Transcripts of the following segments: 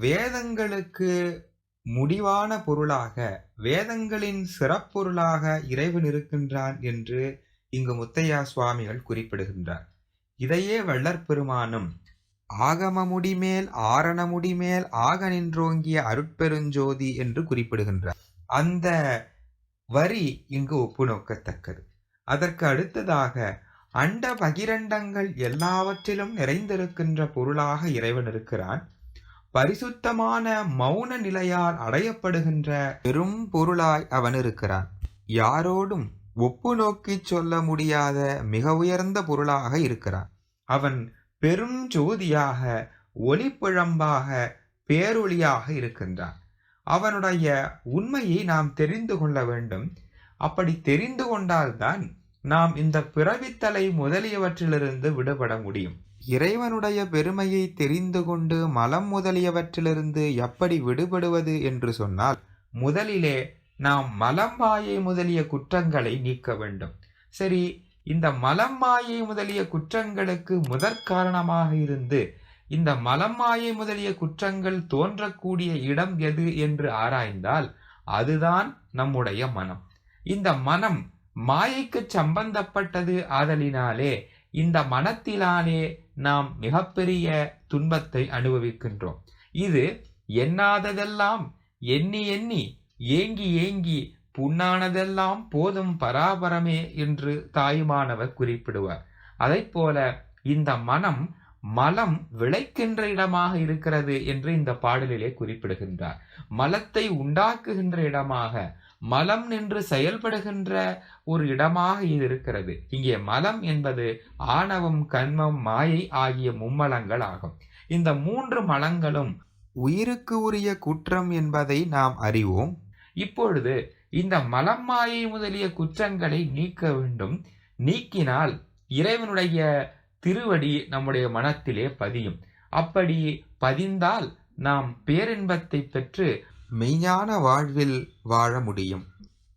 வேதங்களுக்கு முடிவான பொருளாக வேதங்களின் சிறப்பொருளாக இறைவன் இருக்கின்றான் என்று இங்கு முத்தையா சுவாமிகள் குறிப்பிடுகின்றார். இதையே வள்ளற் பெருமானும் ஆகம முடிமேல் ஆரணமுடி மேல் ஆக நின்றோங்கிய அருட்பெருஞ்சோதி என்று குறிப்பிடுகின்றார். அந்த வரி இங்கு ஒப்புநோக்கத்தக்கது. அதற்கு அடுத்ததாக அண்ட பகிரண்டங்கள் எல்லாவற்றிலும் நிறைந்திருக்கின்ற பொருளாக இறைவன் இருக்கிறான். பரிசுத்தமான மௌன நிலையால் அடையப்படுகின்ற பெரும் பொருளாய் அவன் இருக்கிறான். யாரோடும் ஒப்பு நோக்கி சொல்ல முடியாத மிக உயர்ந்த பொருளாக இருக்கிறான். அவன் பெரும் ஜோதியாக ஒளிப்பிழம்பாக பேரொளியாக இருக்கின்றான். அவனுடைய உண்மையை நாம் தெரிந்து கொள்ள வேண்டும். அப்படி தெரிந்து கொண்டால்தான் நாம் இந்த பிறவித்தலை முதலியவற்றிலிருந்து விடுபட முடியும். இறைவனுடைய பெருமையை தெரிந்து கொண்டு மலம் முதலியவற்றிலிருந்து எப்படி விடுபடுவது என்று சொன்னால் முதலிலே நாம் மலம் மாயை முதலிய குற்றங்களை நீக்க வேண்டும். சரி இந்த மலம் மாயை முதலிய குற்றங்களுக்கு முதற் காரணமாக இருந்து இந்த மலம் மாயை முதலிய குற்றங்கள் தோன்றக்கூடிய இடம் எது என்று ஆராய்ந்தால் அதுதான் நம்முடைய மனம். இந்த மனம் மாயைக்கு சம்பந்தப்பட்டது ஆதலினாலே இந்த மனத்திலானே நாம் மிகப்பெரிய துன்பத்தை அனுபவிக்கின்றோம். இது எண்ணாததெல்லாம் எண்ணி எண்ணி ஏங்கி ஏங்கி புண்ணானதெல்லாம் போதும் பராபரமே என்று தாயுமானவர் குறிப்பிடுவார். அதை போல இந்த மனம் மலம் விளைக்கின்ற இடமாக இருக்கிறது என்று இந்த பாடலிலே குறிப்பிடுகின்றார். மலத்தை உண்டாக்குகின்ற இடமாக மலம் நின்று செயல்படுகின்ற ஒரு இடமாக இது இருக்கிறது. இங்கே மலம் என்பது ஆணவம் கண்மம் மாயை ஆகிய மும்மலங்கள் ஆகும். இந்த மூன்று மலங்களும் உயிருக்கு உரிய குற்றம் என்பதை நாம் அறிவோம். இப்பொழுது இந்த மலம் மாயை முதலிய குற்றங்களை நீக்க வேண்டும். நீக்கினால் இறைவனுடைய திருவடி நம்முடைய மனத்திலே பதியும். அப்படி பதிந்தால் நாம் பேரின்பத்தை பெற்று மெய்ஞான வாழ்வில் வாழ முடியும்.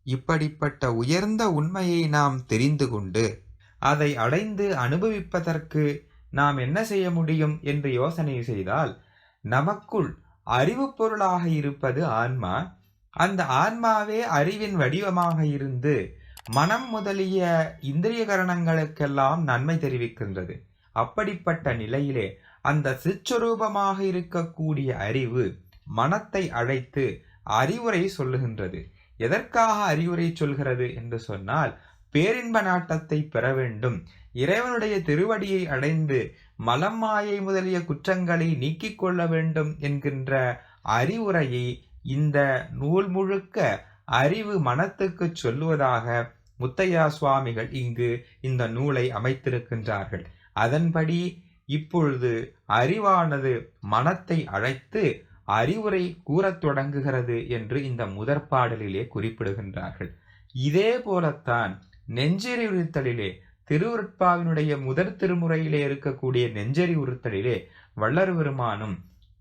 இப்படிப்பட்ட உயர்ந்த உண்மையை நாம் தெரிந்து கொண்டு அதை அடைந்து அனுபவிப்பதற்கு நாம் என்ன செய்ய முடியும் என்று யோசனை செய்தால் நமக்குள் அறிவு பொருளாக இருப்பது ஆன்மா. அந்த ஆன்மாவே அறிவின் வடிவமாக இருந்து மனம் முதலிய இந்திரியகரணங்களுக்கெல்லாம் நன்மை தெரிவிக்கின்றது. அப்படிப்பட்ட நிலையிலே அந்த சிச்சுரூபமாக இருக்கக்கூடிய அறிவு மனத்தை அழைத்து அறிவுரை சொல்லுகின்றது. எதற்காக அறிவுரை சொல்கிறது என்று சொன்னால் பேரின்ப நாட்டத்தை பெற வேண்டும். இறைவனுடைய திருவடியை அடைந்து மலம் மாயை முதலிய குற்றங்களை நீக்கிக் கொள்ள வேண்டும் என்கின்ற அறிவுரையை இந்த நூல் முழுக்க அறிவு மனத்துக்கு சொல்லுவதாக முத்தையா சுவாமிகள் இங்கு இந்த நூலை அமைத்திருக்கின்றார்கள். அதன்படி இப்பொழுது அறிவானது மனத்தை அழைத்து அறிவுரை கூறத் தொடங்குகிறது என்று இந்த முதற் பாடலிலே குறிப்பிடுகின்றார்கள். இதே போலத்தான் நெஞ்செறி உறுத்தலிலே திருவுருட்பாவினுடைய முதற் திருமுறையிலே இருக்கக்கூடிய நெஞ்செறி உறுத்தலிலே வள்ளர் பெருமானும்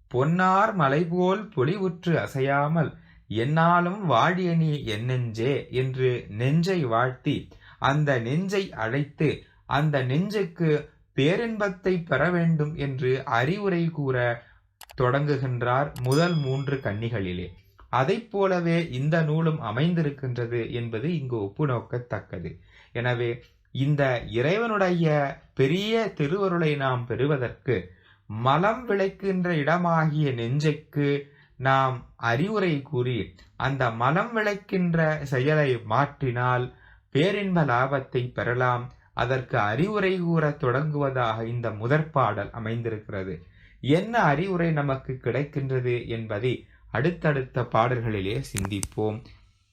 பொன்னார் மலைபோல் பொலிவுற்று அசையாமல் என்னாலும் வாழியணி என்னெஞ்சே என்று நெஞ்சை வாழ்த்தி அந்த நெஞ்சை அழைத்து அந்த நெஞ்சுக்கு பேரின்பத்தை பெற வேண்டும் என்று அறிவுரை கூற தொடங்குகின்றார் முதல் மூன்று கன்னிகளிலே. அதை போலவே இந்த நூலும் அமைந்திருக்கின்றது என்பது இங்கு ஒப்புநோக்கத்தக்கது. எனவே இந்த இறைவனுடைய பெரிய திருவருளை நாம் பெறுவதற்கு மலம் விளைக்கின்ற இடமாகிய நெஞ்சைக்கு நாம் அறிவுரை கூறி அந்த மலம் விளைக்கின்ற செயலை மாற்றினால் பேரின்ப லாபத்தை பெறலாம். அதற்கு அறிவுரை கூற தொடங்குவதாக இந்த முதற்பாடல் அமைந்திருக்கிறது. என்ன அறிவுரை நமக்கு கிடைக்கின்றது என்பதை அடுத்தடுத்த பாடல்களிலே சிந்திப்போம்.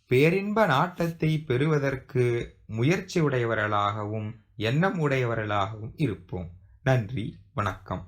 பேரின்ப நாட்டத்தை பெறுவதற்கு முயற்சி உடையவர்களாகவும் எண்ணம் உடையவர்களாகவும் இருப்போம். நன்றி வணக்கம்.